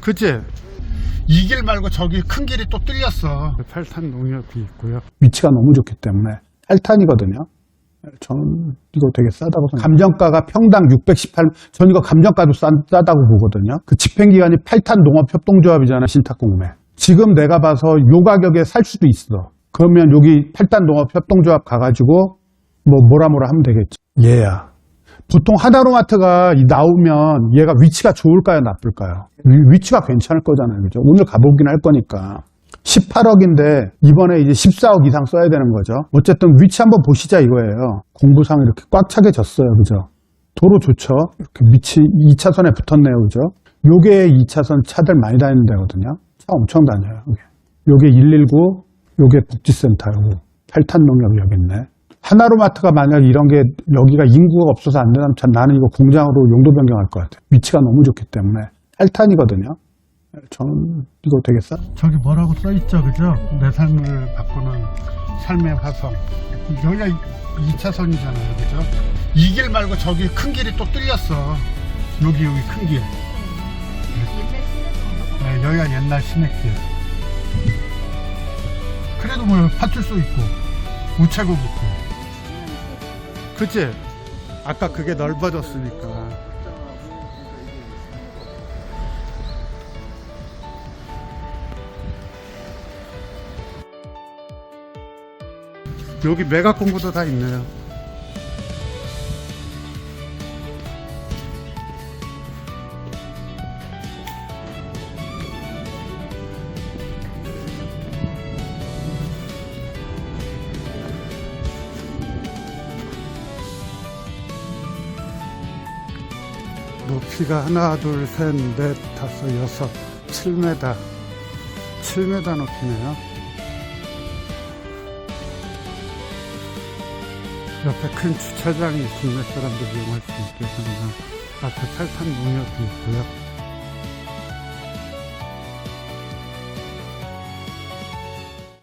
그치? 이 길 말고 저기 큰 길이 또 뚫렸어. 팔탄 농협이 있고요. 위치가 너무 좋기 때문에 8탄이거든요. 저는 이거 되게 싸다고 생각해요. 감정가가 평당 618, 전 이거 감정가도 싸, 싸다고 보거든요. 그 집행기간이 8탄 농업협동조합이잖아, 신탁공매. 지금 내가 봐서 요 가격에 살 수도 있어. 그러면 여기 8단 농업협동조합 가가지고 뭐 뭐라 뭐라 하면 되겠지. 얘야. 보통 하나로마트가 이 나오면 얘가 위치가 좋을까요, 나쁠까요? 위, 치가 괜찮을 거잖아요, 그죠? 오늘 가보긴 할 거니까. 18억인데 이번에 이제 14억 이상 써야 되는 거죠. 어쨌든 위치 한번 보시자 이거예요. 공부상 이렇게 꽉 차게 졌어요, 그죠? 도로 좋죠. 이렇게 밑이 2차선에 붙었네요, 그죠? 요게 2차선 차들 많이 다니는 데거든요. 차 엄청 다녀요. 요게 119, 요게 복지센터, 요거. 팔탄 농협 여기 있네. 하나로마트가 만약 이런 게 여기가 인구가 없어서 안 되면 참 나는 이거 공장으로 용도 변경할 것 같아요. 위치가 너무 좋기 때문에. 8탄이거든요. 저는 이거 싸. 저기 뭐라고 써있죠, 그죠? 내 삶을 바꾸는 삶의 화성. 여기가 2차선이잖아요, 그죠? 이 길 말고 저기 큰 길이 또 뚫렸어. 여기, 여기 큰 길. 네, 여기가 옛날 시내길. 그래도 뭐 파출소 있고, 우체국 있고. 그치? 아까 그게 넓어졌으니까. 여기 매각 공구도 다 있네요. 높이가 하나, 둘, 셋, 넷, 다섯, 여섯, 7m. 7m 높이네요. 옆에 큰 주차장이 국내 사람들 이용할 수 있게 해서 앞에 팔탄 농협이 있고요.